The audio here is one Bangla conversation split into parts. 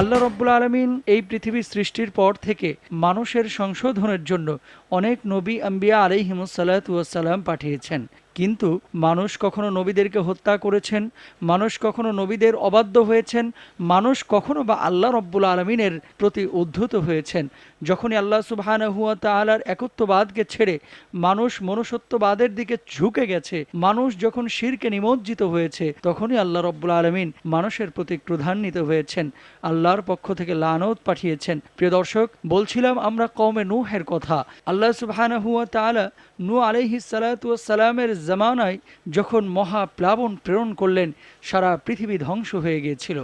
আল্লাহ রব্বুল আলমিন এই পৃথিবীর সৃষ্টির পর থেকে মানুষের সংশোধনের জন্য অনেক নবী আম্বিয়া আলিহিমসাল্লাম পাঠিয়েছেন। কিন্তু মানুষ কখনো নবীদেরকে হত্যা করেছেন, মানুষ কখনো নবীদের অবাধ্য হয়েছেন, মানুষ কখনো বা আল্লাহ রব্বুল আলমিনের প্রতি উদ্ধত হয়েছেন। যখনই আল্লাহ সুবাহান হুয়া তালার একত্ববাদকে ছেড়ে মানুষ মনুষ্যত্ববাদের দিকে ঝুঁকে গেছে, মানুষ যখন শিরকে নিমজ্জিত হয়েছে, তখনই আল্লাহ রব্বুল আলমিন মানুষের প্রতি ক্রধান্বিত হয়েছেন। আল্লাহর পক্ষ থেকে লানত পাঠিয়েছেন। প্রিয় দর্শক, বলছিলাম আমরা কমে নুহের কথা। আল্লাহ তালা নু আলহি সালাতামের জামানায় যখন মহা প্লাবন প্রেরণ করলেন, সারা পৃথিবী ধ্বংস হয়ে গিয়েছিল।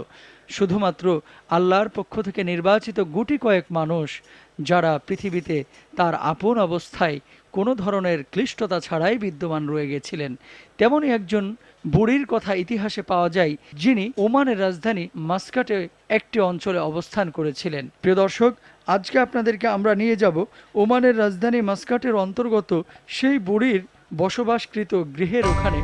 শুধুমাত্র আল্লাহর পক্ষ থেকে নির্বাচিত গুটি কয়েক মানুষ, যারা পৃথিবীতে তার আপন অবস্থায় কোনো ধরনের ক্লিষ্টতা ছাড়াই বিদ্যমান রয়ে গেছিলেন। তেমনই একজন বুড়ির কথা ইতিহাসে পাওয়া যায়, যিনি ওমানের রাজধানী মাস্কাটে একটি অঞ্চলে অবস্থান করেছিলেন। প্রিয় দর্শক, আজকে আপনাদেরকে আমরা নিয়ে যাব ওমানের রাজধানী মাস্কাটের অন্তর্গত সেই বুড়ির বসবাসকৃত গৃহের ওখানে।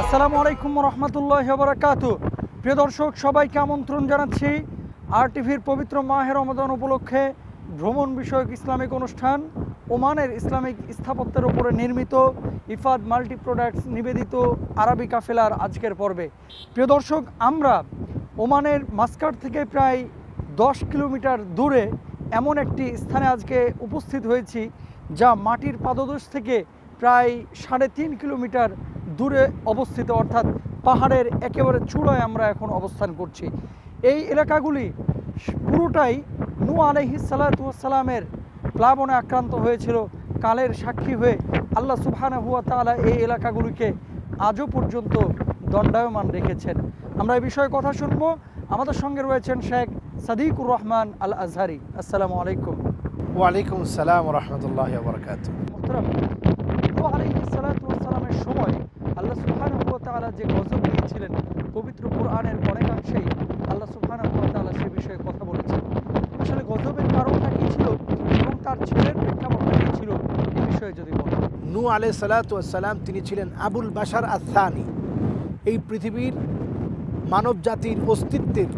আসসালামু আলাইকুম রহমতুল্লাহ বরাকাত প্রিয় দর্শক, সবাইকে আমন্ত্রণ জানাচ্ছি আর টিভির পবিত্র মাহের রমদান উপলক্ষে ভ্রমণ বিষয়ক ইসলামিক অনুষ্ঠান ওমানের ইসলামিক স্থাপত্যের উপরে নির্মিত ইফাদ মাল্টি প্রোডাক্টস নিবেদিত আরবি কাফেলার আজকের পর্বে। প্রিয় দর্শক, আমরা ওমানের মাস্কাট থেকে প্রায় দশ কিলোমিটার দূরে এমন একটি স্থানে আজকে উপস্থিত হয়েছি যা মাটির পাদদেশ থেকে প্রায় সাড়ে তিন কিলোমিটার দূরে অবস্থিত, অর্থাৎ পাহাড়ের একেবারে চূড়ায় আমরা এখন অবস্থান করছি। এই এলাকাগুলি পুরোটাই নু আলহি সালাতামের প্লাবনে আক্রান্ত হয়েছিল কালের সাক্ষী হয়ে। আল্লাহ সুবহানা হুয়া তালা এই এলাকাগুলিকে আজও পর্যন্ত দণ্ডায়মান রেখেছেন। আমরা এই বিষয়ে কথা শুনব। আমাদের সঙ্গে রয়েছেন শেখ সাদিকুর রহমান আল আজহারি আসসালামু আলাইকুম। ওয়ালাইকুম আসসালাম রহমতুল্লাহ বরকাত মোহতারাম সময় আল্লাহ সুবহানাহু ওয়া তাআলা যে গজব দিয়েছিলেন পবিত্র কোরআনের অনেকাংশেই আল্লাহ ওয়া সে বিষয়ে কথা বলেছেন। আসলে গজবের কারণটা কি ছিল এবং তার ছেলের প্রেক্ষাপটটা কি ছিল এই বিষয়ে যদি বলেন। নু আলাই সালাতাম তিনি ছিলেন আবুল বাশার আসানি এই পৃথিবীর মানব জাতির অস্তিত্বের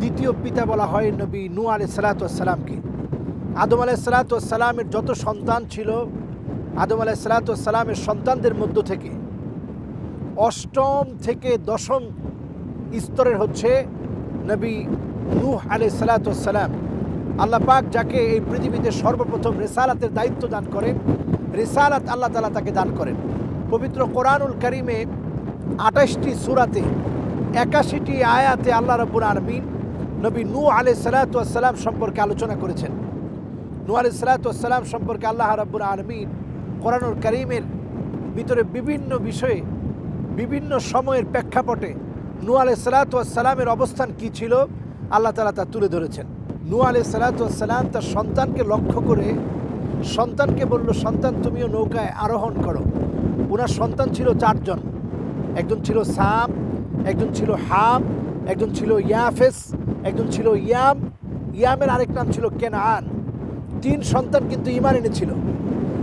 দ্বিতীয় পিতা বলা হয় নবী নু আলাই সালাতামকে আদম আলাই সালাতামের যত সন্তান ছিল, আদম আলাই সালাতামের সন্তানদের মধ্য থেকে অষ্টম থেকে দশম স্তরের হচ্ছে নবী নূহ আলাই সালাতাম আল্লাহ পাক যাকে এই পৃথিবীতে সর্বপ্রথম রেসালাতের দায়িত্ব দান করেন, রেসালাত আল্লাহ তালা তাকে দান করেন। পবিত্র কোরআনুল করিমে আঠাশটি সুরাতে একাশিটি আয়াতে আল্লাহ রব্বুল আলমিন নবী নূ আলাই সালাতাম সম্পর্কে আলোচনা করেছেন। নূ আলাই সালাতাম সম্পর্কে আল্লাহ রব্বুল আলমিন কোরআনুল করিমের ভিতরে বিভিন্ন বিষয়ে, বিভিন্ন সময়ের প্রেক্ষাপটে নূ আলাই সালাতামের অবস্থান কি ছিল? আল্লাহ তালা তা তুলে ধরেছেন। নূ আলাই সালাতাম তার সন্তানকে লক্ষ্য করে সন্তানকে বলল, সন্তান, তুমিও নৌকায় আরোহণ করো। ওনার সন্তান ছিল চারজন। একজন ছিল সাম, একজন ছিল হাম, একজন ছিল ইয়াফেস, একজন ছিল ইয়াম। ইয়ামের আরেক নাম ছিল কেনান তিন সন্তান কিন্তু ইমান এনেছিল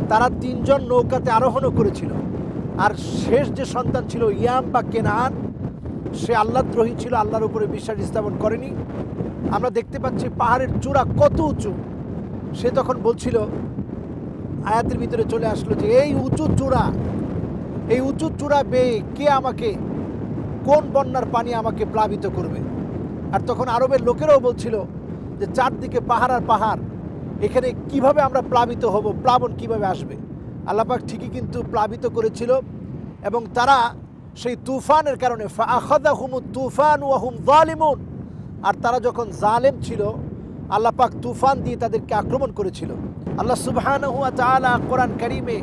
তারা তিনজন নৌকাতে আরোহণও করেছিল। আর শেষ যে সন্তান ছিল ইয়াম বা কেনান সে আল্লাহদ্রোহী ছিল, আল্লাহর উপরে বিশ্বাস স্থাপন করেনি। আমরা দেখতে পাচ্ছি পাহাড়ের চূড়া কত উঁচু। সে তখন বলছিল, আয়াতের ভিতরে চলে আসলো যে, এই উঁচু চূড়া, এই উঁচু চূড়া বেয়ে কে আমাকে, কোন বন্যার পানি আমাকে প্লাবিত করবে? আর তখন আরবের লোকেরাও বলছিল যে, চারদিকে পাহাড় আর পাহাড়, এখানে কীভাবে আমরা প্লাবিত হব, প্লাবন কীভাবে আসবে? আল্লাপাক ঠিকই কিন্তু প্লাবিত করেছিল এবং তারা সেই তুফানের কারণে আখাদা হুমু তুফান ওয়াহুম জালিমুন আর তারা যখন জালেম ছিল আল্লাহ পাক তুফান দিয়ে তাদেরকে আক্রমণ করেছিল আল্লাহ সুবহান হুয়া তাআলা কোরআন কারিমে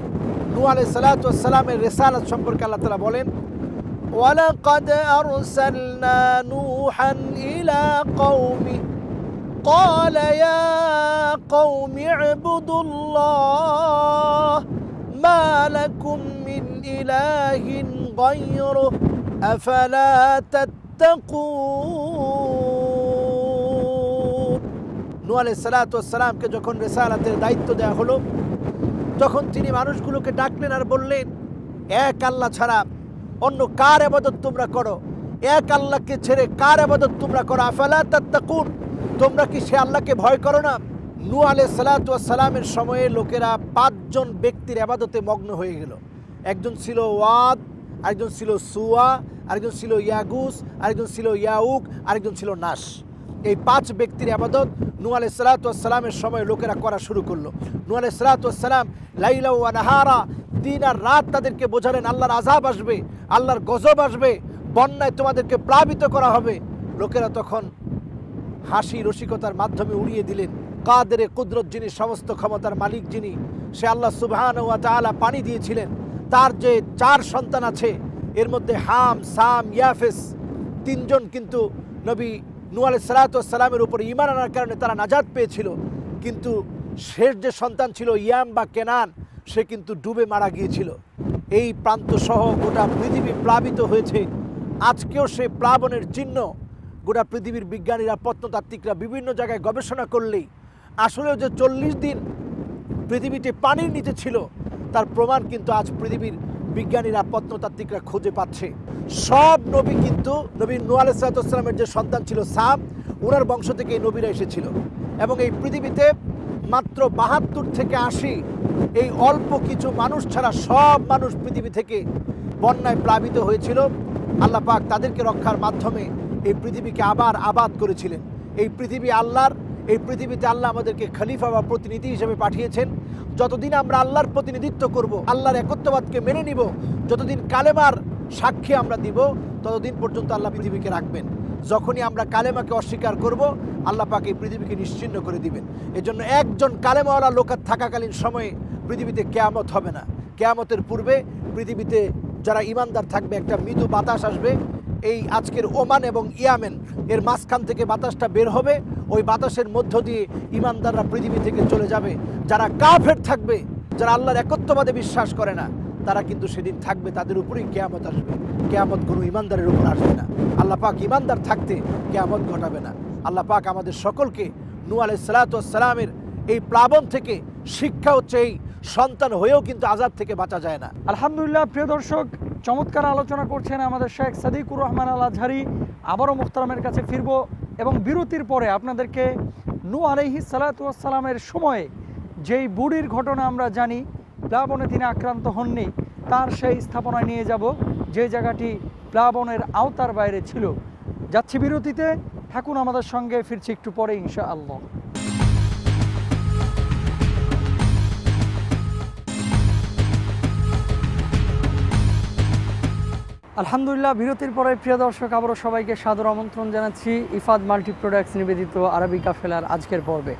নূ আলাইহিস সালাতু ওয়াস সালামের রিসালাত সম্পর্কে আল্লাহ তাআলা বলেন ولقد أرسلنا نوحا إلى قومه قال يا قوم اعبدوا الله ما لكم من إله غيره أفلا تتقون নূ আলাই সালাতামকে যখন রেসালাতের দায়িত্ব দেওয়া হলো তখন তিনি মানুষগুলোকে ডাকলেন আর বললেন এক আল্লাহ ছাড়া অন্য কার আবাদত তোমরা করো এক আল্লাহকে ছেড়ে কার আবাদত তোমরা করো আফালা তাত্তাকুন তোমরা কি সে আল্লাহকে ভয় করো না নু আলে সালামের সময়ে লোকেরা পাঁচজন ব্যক্তির আবাদতে মগ্ন হয়ে গেল একজন ছিল ওয়াদ আরেকজন ছিল সুয়া, আরেকজন ছিল ইয়াগুস, আরেকজন ছিল ইয়াউক, আরেকজন ছিল নাস। এই পাঁচ ব্যক্তির আবাদত নু আলাই সালাতামের সময় লোকেরা করা শুরু করল। নু আলাই সালাতাম লাইলা নাহারা দিন আর রাত তাদেরকে বোঝালেন, আল্লাহর আজাব আসবে, আল্লাহর গজব আসবে, বন্যায় তোমাদেরকে প্লাবিত করা হবে। লোকেরা তখন হাসি, রসিকতার মাধ্যমে উড়িয়ে দিলেন। কাদের কুদরত যিনি, সমস্ত ক্ষমতার মালিক যিনি, সে আল্লাহ সুবহান ওয়া তাআলা পানি দিয়েছিলেন। তার যে চার সন্তান আছে, এর মধ্যে হাম, সাম, ইয়াফেস তিনজন কিন্তু নবী নু আলাই সালাতামের উপরে ইমান আনার কারণে তারা নাজাদ পেয়েছিল। কিন্তু শেষ যে সন্তান ছিল ইয়াম বা কেনান, সে কিন্তু ডুবে মারা গিয়েছিল। এই প্রান্ত সহ গোটা পৃথিবী প্লাবিত হয়েছে। আজকেও সে প্লাবনের চিহ্ন। গোটা পৃথিবীর বিজ্ঞানীরা, প্রত্নতাত্ত্বিকরা বিভিন্ন জায়গায় গবেষণা করলেই আসলেও যে চল্লিশ দিন পৃথিবীটি পানির নিচে ছিল তার প্রমাণ কিন্তু আজ পৃথিবীর বিজ্ঞানীরা প্রত্নতাত্ত্বিকরা খুঁজে পাচ্ছে। সব নবী কিন্তু নবী নোয়া আলাইসালামের যে সন্তান ছিল সাম ওনার বংশ থেকে এই নবীরা এসেছিল। এবং এই পৃথিবীতে মাত্র বাহাত্তর থেকে আশি এই অল্প কিছু মানুষ ছাড়া সব মানুষ পৃথিবী থেকে বন্যায় প্লাবিত হয়েছিল। আল্লাহ পাক তাদেরকে রক্ষার মাধ্যমে এই পৃথিবীকে আবার আবাদ করেছিলেন। এই পৃথিবী আল্লাহর, এই পৃথিবীতে আল্লাহ আমাদেরকে খলিফা বা প্রতিনিধি হিসেবে পাঠিয়েছেন। যতদিন আমরা আল্লাহর প্রতিনিধিত্ব করব, আল্লাহর একত্ববাদকে মেনে নিব, যতদিন কালেমার সাক্ষী আমরা দিব, ততদিন পর্যন্ত আল্লাহ পৃথিবীকে রাখবেন। যখনই আমরা কালেমাকে অস্বীকার করব, আল্লাহ পাকে পৃথিবীকে নিশ্চিন্ন করে দিবেন। এজন্য একজন কালেমাওয়ালা লোকার থাকাকালীন সময়ে পৃথিবীতে কেয়ামত হবে না। কেয়ামতের পূর্বে পৃথিবীতে যারা ইমানদার থাকবে, একটা মৃদু বাতাস আসবে এই আজকের ওমান এবং ইয়ামেন, এর মাঝখান থেকে বাতাসটা বের হবে। ওই বাতাসের মধ্য দিয়ে ইমানদাররা পৃথিবী থেকে চলে যাবে। যারা কাফের থাকবে, যারা আল্লাহর একত্ববাদে বিশ্বাস করে না, তারা কিন্তু সেদিন থাকবে, তাদের উপরেই কেয়ামত আসবে। কেয়ামত কোনো ইমানদারের উপর আসবে না। আল্লাহ পাক ইমানদার থাকতে কেয়ামত ঘটাবে না। আল্লাহ পাক আমাদের সকলকে নু আলাই সালাতামের এই প্লাবন থেকে শিক্ষা হচ্ছে এই সন্তান হয়েও কিন্তু আজাদ থেকে বাঁচা যায় না। আলহামদুলিল্লাহ, প্রিয় দর্শক চমৎকার আলোচনা করছেন আমাদের শেখ সাদিকুর রহমান আল আজহারি আবারও মুখতারামের কাছে ফিরব এবং বিরতির পরে আপনাদেরকে নু আলহি সালাতামের সময়ে যেই বুড়ির ঘটনা আমরা জানি, প্লাবনে তিনি আক্রান্ত হননি, তার সেই স্থাপনায় নিয়ে যাব, যে জায়গাটি প্লাবনের আওতার বাইরে ছিল। যাচ্ছি বিরতিতে, থাকুন আমাদের সঙ্গে, ফিরছি একটু পরে ইনশা আল্লাহ আলহামদুলিল্লাহ, বিরতির পরে প্রিয় দর্শক, আবারও সবাইকে সাদর আমন্ত্রণ জানাচ্ছি ইফাদ মাল্টি প্রোডাক্টস নিবেদিত আরবিকা ফেলার আজকের পর্বে।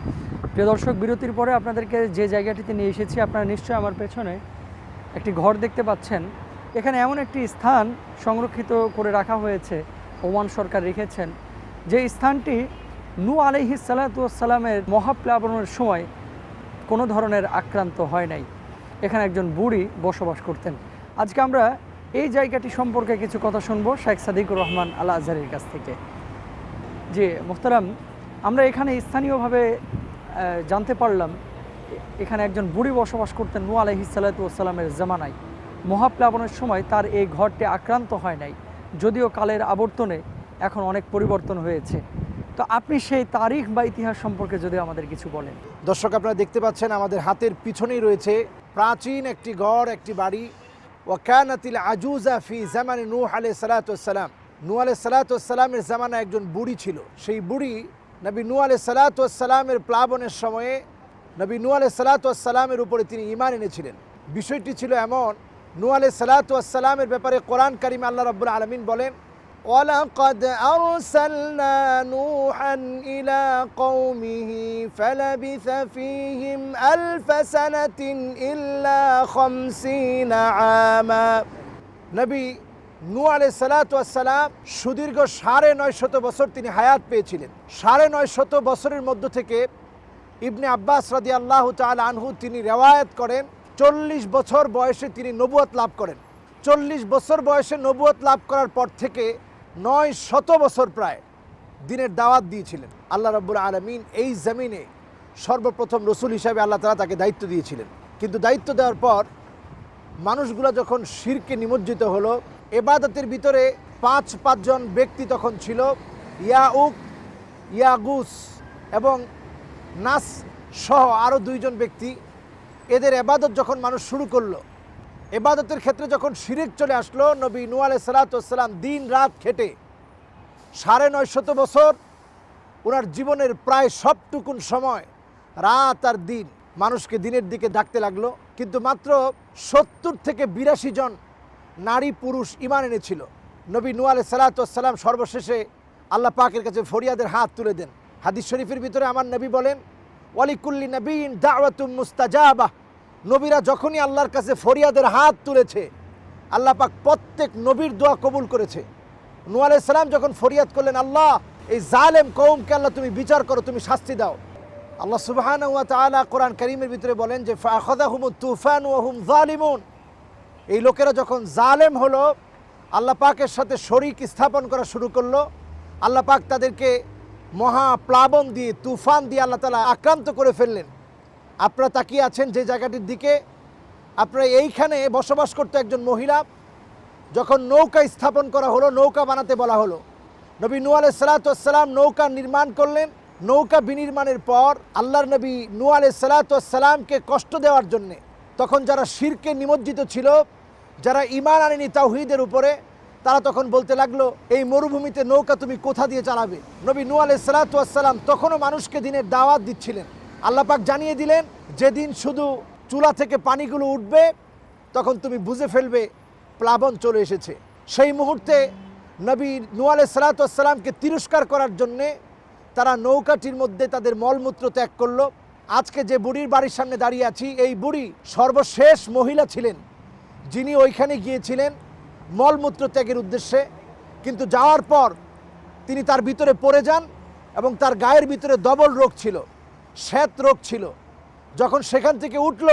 প্রিয় দর্শক, বিরতির পরে আপনাদেরকে যে জায়গাটিতে নিয়ে এসেছি, আপনারা নিশ্চয়ই আমার পেছনে একটি ঘর দেখতে পাচ্ছেন। এখানে এমন একটি স্থান সংরক্ষিত করে রাখা হয়েছে, ওমান সরকার রেখেছেন, যে স্থানটি নু আলহি সালাতামের মহাপ্লাবনের সময় কোনো ধরনের আক্রান্ত হয় নাই। এখানে একজন বুড়ি বসবাস করতেন। আজকে আমরা এই জায়গাটি সম্পর্কে কিছু কথা শুনব শেখ সাদিকুর রহমান আল্লাহ আজহারের কাছ থেকে। জি, মোহতারাম, আমরা এখানে স্থানীয়ভাবে জানতে পারলাম, এখানে একজন বুড়ি বসবাস করতেন নু আলহি সাল্লাতামের জামানায়। মহাপ্লাবনের সময় তার এই ঘরটি আক্রান্ত হয় নাই, যদিও কালের আবর্তনে এখন অনেক পরিবর্তন হয়েছে। তো আপনি সেই তারিখ বা ইতিহাস সম্পর্কে যদি আমাদের কিছু বলেন। দর্শক, আপনারা দেখতে পাচ্ছেন আমাদের হাতের পিছনেই রয়েছে প্রাচীন একটি গড় একটি বাড়ি। ওয়াকানাতিল আজুজা ফি জামানে নূহ আলাই সালাতাম নূ আলাই সালাতামের জামানা একজন বুড়ি ছিল। সেই বুড়ি নবী নূ আলাই সালাতামের প্লাবনের সময়ে নবী নূ আলাই সালাতামের উপরে তিনি ইমান এনেছিলেন। বিষয়টি ছিল এমন নূ আলাই সালাতামের ব্যাপারে কোরআন কারিম আল্লাহ রব্বুল আলমিন বলেন ولقد أرسلنا نوحا إلى قومه فلبث فيهم ألف سنة إلا خمسين عاما নবী নু আলাই সালাম সুদীর্ঘ সাড়ে নয় শত বছর তিনি হায়াত পেয়েছিলেন সাড়ে নয় শত বছরের মধ্য থেকে ইবনে আব্বাস রাদি আল্লাহ তাল আনহু তিনি রেওয়ায়ত করেন চল্লিশ বছর বয়সে তিনি নবুয়ত লাভ করেন চল্লিশ বছর বয়সে নবুয়ত লাভ করার পর থেকে নয় শত বছর প্রায় দিনের দাওয়াত দিয়েছিলেন। আল্লাহ রব্বুল আলমিন এই জমিনে সর্বপ্রথম রসুল হিসাবে আল্লাহ তালা তাকে দায়িত্ব দিয়েছিলেন। কিন্তু দায়িত্ব দেওয়ার পর মানুষগুলো যখন শিরকে নিমজ্জিত হলো, এবাদতের ভিতরে পাঁচ পাঁচজন ব্যক্তি তখন ছিল, ইয়াউক, ইয়াগুস এবং নাস সহ আরও দুইজন ব্যক্তি। এদের এবাদত যখন মানুষ শুরু করল এবাদতের ক্ষেত্রে যখন শিরিক চলে আসলো, নবী নু আলাই সালাতাম দিন রাত খেটে সাড়ে নয় শত বছর ওনার জীবনের প্রায় সবটুকুন সময় রাত আর দিন মানুষকে দিনের দিকে ডাকতে লাগল। কিন্তু মাত্র সত্তর থেকে বিরাশি জন নারী পুরুষ ইমান এনেছিল। নবী নু আলাই সালাতাম সর্বশেষে আল্লাহ পাকের কাছে ফরিয়াদের হাত তুলে দেন। হাদিস শরীফের ভিতরে আমার নবী বলেন, ওয়ালিকুল্লি নবীন দাওয়াতুম মুস্তাজাবাহ নবীরা যখনই আল্লাহর কাছে ফরিয়াদের হাত তুলেছে, আল্লাহ পাক প্রত্যেক নবীর দোয়া কবুল করেছে। নু আলাই সালাম যখন ফরিয়াদ করলেন, আল্লাহ, এই জালেম কৌমকে আল্লাহ তুমি বিচার করো, তুমি শাস্তি দাও। আল্লাহ সুবহান তাআলা কোরআন করিমের ভিতরে বলেন যে ফাখাযাহুম তুফান ওয়া হুম জালিমুন এই লোকেরা যখন জালেম হলো, আল্লাহ পাকের সাথে শরিক স্থাপন করা শুরু করল। আল্লাহ পাক তাদেরকে মহা প্লাবন দিয়ে, তুফান দিয়ে আল্লাহ তালা আক্রান্ত করে ফেললেন। আপনারা তাকিয়ে আছেন যে জায়গাটির দিকে, আপনারা এইখানে বসবাস করতো একজন মহিলা, যখন নৌকা স্থাপন করা হলো, নৌকা বানাতে বলা হলো। নবী নু আলাই সালাতাম নৌকা নির্মাণ করলেন। নৌকা বিনির্মাণের পর আল্লাহর নবী নু আলাই সালাতামকে কষ্ট দেওয়ার জন্যে, তখন যারা শিরকে নিমজ্জিত ছিল, যারা ইমান আনেনি তাওহিদের উপরে, তারা তখন বলতে লাগল, এই মরুভূমিতে নৌকা তুমি কোথা দিয়ে চালাবে? নবী নু আলাই সালাতাম তখনও মানুষকে দিনের দাওয়াত দিচ্ছিলেন। আল্লাহ পাক জানিয়ে দিলেন, যেদিন শুধু চুলা থেকে পানিগুলো উঠবে, তখন তুমি বুঝে ফেলবে প্লাবন চলে এসেছে। সেই মুহূর্তে নবী নুয়ালে সালাতামকে তিরস্কার করার জন্যে তারা নৌকাটির মধ্যে তাদের মলমূত্র ত্যাগ করল। আজকে যে বুড়ির বাড়ির সামনে দাঁড়িয়ে আছি, এই বুড়ি সর্বশেষ মহিলা ছিলেন। যিনি ওইখানে গিয়েছিলেন মলমূত্র ত্যাগের উদ্দেশ্যে। কিন্তু যাওয়ার পর তিনি তার ভিতরে পড়ে যান এবং তার গায়ের ভিতরে ডবল রোগ ছিল। শ্বেত রোগ ছিল। যখন সেখান থেকে উঠল,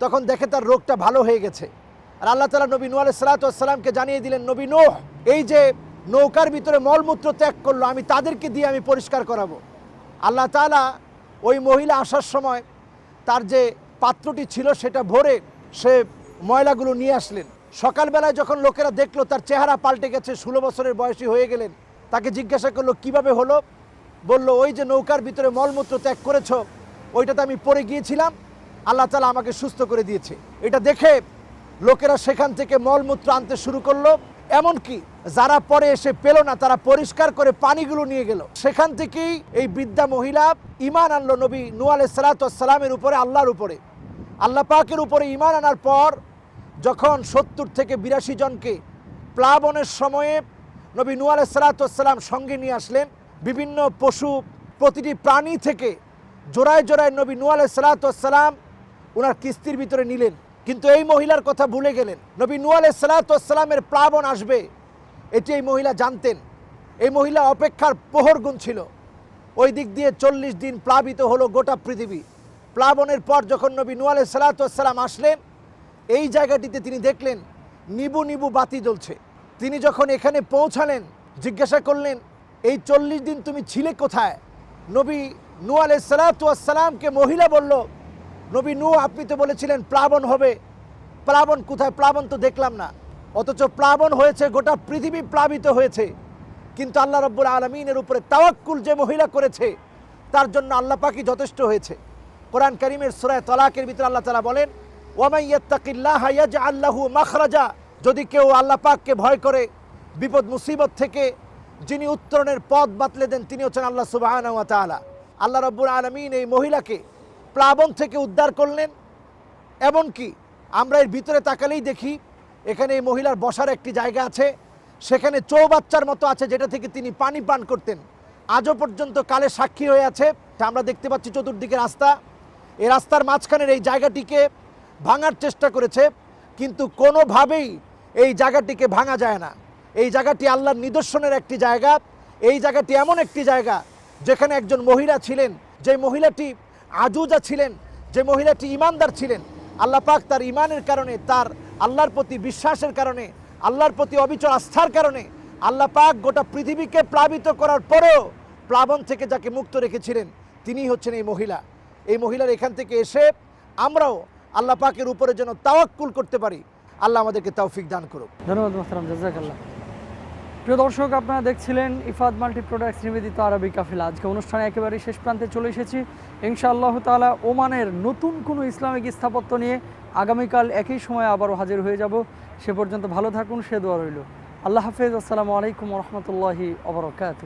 তখন দেখে তার রোগটা ভালো হয়ে গেছে। আর আল্লাহ তালা নবী নুয়াল সালাতামকে জানিয়ে দিলেন, নবী নোহ, এই যে নৌকার ভিতরে মলমূত্র ত্যাগ করল, আমি তাদেরকে দিয়ে আমি পরিষ্কার করাবো। আল্লাহ তালা ওই মহিলা আসার সময় তার যে পাত্রটি ছিল সেটা ভরে সে ময়লাগুলো নিয়ে আসলেন। সকালবেলায় যখন লোকেরা দেখল, তার চেহারা পাল্টে গেছে, ষোলো বছরের বয়সী হয়ে গেলেন, তাকে জিজ্ঞাসা করল, কীভাবে হলো? বলল, ওই যে নৌকার ভিতরে মলমূত্র ত্যাগ করেছ, ওইটাতে আমি পড়ে গিয়েছিলাম। আল্লাহ তালা আমাকে সুস্থ করে দিয়েছে। এটা দেখে লোকেরা সেখান থেকে মলমূত্র আনতে শুরু করল। এমনকি যারা পরে এসে পেল না, তারা পরিষ্কার করে পানিগুলো নিয়ে গেল। সেখান থেকেই এই বৃদ্ধা মহিলা ইমান আনলো নবী নুয়ালে সালাতামের উপরে, আল্লাহর উপরে। আল্লাহ পাকের উপরে ইমান আনার পর যখন সত্তর থেকে বিরাশি জনকে প্লাবনের সময়ে নবী নুয়ালে সালাতাম সঙ্গে নিয়ে আসলেন বিভিন্ন পশু প্রতিটি প্রাণী থেকে জোড়ায় জোড়ায় নবী নুয়ালে সালাতাম ওনার কিস্তির ভিতরে নিলেন। কিন্তু এই মহিলার কথা ভুলে গেলেন। নবী নুয়ালে সালাতামের প্লাবন আসবে। এটি এই মহিলা জানতেন। এই মহিলা অপেক্ষার প্রহর গুণ ছিল। ওই দিক দিয়ে চল্লিশ দিন প্লাবিত হলো গোটা পৃথিবী। প্লাবনের পর যখন নবী নুয়ালে সালাতাম আসলেন, এই জায়গাটিতে তিনি দেখলেন, নিবু নিবু বাতি জ্বলছে। তিনি যখন এখানে পৌঁছালেন, জিজ্ঞাসা করলেন এই চল্লিশ দিন তুমি ছিলে কোথায়? নবী নু আলাই সালাতামকে মহিলা বলল, নবী নু আপনি তো বলেছিলেন প্লাবন হবে। প্লাবন কোথায়? প্লাবন তো দেখলাম না। অথচ প্লাবন হয়েছে, গোটা পৃথিবী প্লাবিত হয়েছে। কিন্তু আল্লাহ রব্বুল আলমিনের উপরে তাওয়াক্কুল যে মহিলা করেছে, তার জন্য আল্লাহ পাকি যথেষ্ট হয়েছে। কোরআন করিমের সুরায় তলাকের ভিতরে আল্লাহ তালা বলেন ওয়ামাইয়াত্তাকিল্লাহ আল্লাহু মাখরাজা যদি কেউ আল্লাহ পাককে ভয় করে বিপদ মুসিবত থেকে যিনি উত্তরণের পথ বাতলে দেন, তিনি হচ্ছেন আল্লাহ সুবাহ আল্লাহ রব্বুল আলমিন এই মহিলাকে প্লাবন থেকে উদ্ধার করলেন। এমনকি আমরা এর ভিতরে তাকালেই দেখি, এখানে এই মহিলার বসার একটি জায়গা আছে, সেখানে চৌবাচ্চার মতো আছে, যেটা থেকে তিনি পানি পান করতেন। আজও পর্যন্ত কালে সাক্ষী হয়ে আছে আমরা দেখতে পাচ্ছি চতুর্দিকে রাস্তা। এই রাস্তার মাঝখানের এই জায়গাটিকে ভাঙার চেষ্টা করেছে, কিন্তু কোনোভাবেই এই জায়গাটিকে ভাঙা যায় না। এই জায়গাটি আল্লাহর নিদর্শনের একটি জায়গা। এই জায়গাটি এমন একটি জায়গা যেখানে একজন মহিলা ছিলেন, যে মহিলাটি আজুজা ছিলেন, যে মহিলাটি ইমানদার ছিলেন। আল্লাহ পাক তার ইমানের কারণে, তার আল্লাহর প্রতি বিশ্বাসের কারণে, আল্লাহর প্রতি অবিচল আস্থার কারণে আল্লাহ পাক গোটা পৃথিবীকে প্লাবিত করার পরেও প্লাবন থেকে যাকে মুক্ত রেখেছিলেন তিনি হচ্ছেন এই মহিলা। এই মহিলার এখান থেকে এসে আমরাও আল্লাহ পাকের উপরে যেন তাওয়াক্কুল করতে পারি। আল্লাহ আমাদেরকে তৌফিক দান করুক। ধন্যবাদ মোহতারাম, জাজাকাল্লাহ। প্রিয় দর্শক, আপনারা দেখছিলেন ইফাদ মাল্টি প্রোডাক্টস নিবেদিত আরবি কাফিলা। আজকে অনুষ্ঠানে একেবারে শেষ প্রান্তে চলে এসেছি। ইনশাআল্লাহ তালা ওমানের নতুন কোনো ইসলামিক স্থাপত্য নিয়ে আগামীকাল একই সময় আবারও হাজির হয়ে যাব। সে পর্যন্ত ভালো থাকুন, সে দোয়া রইল। আল্লাহ হাফেজ, আসসালামু আলাইকুম রহমতুল্লাহি অবরকাত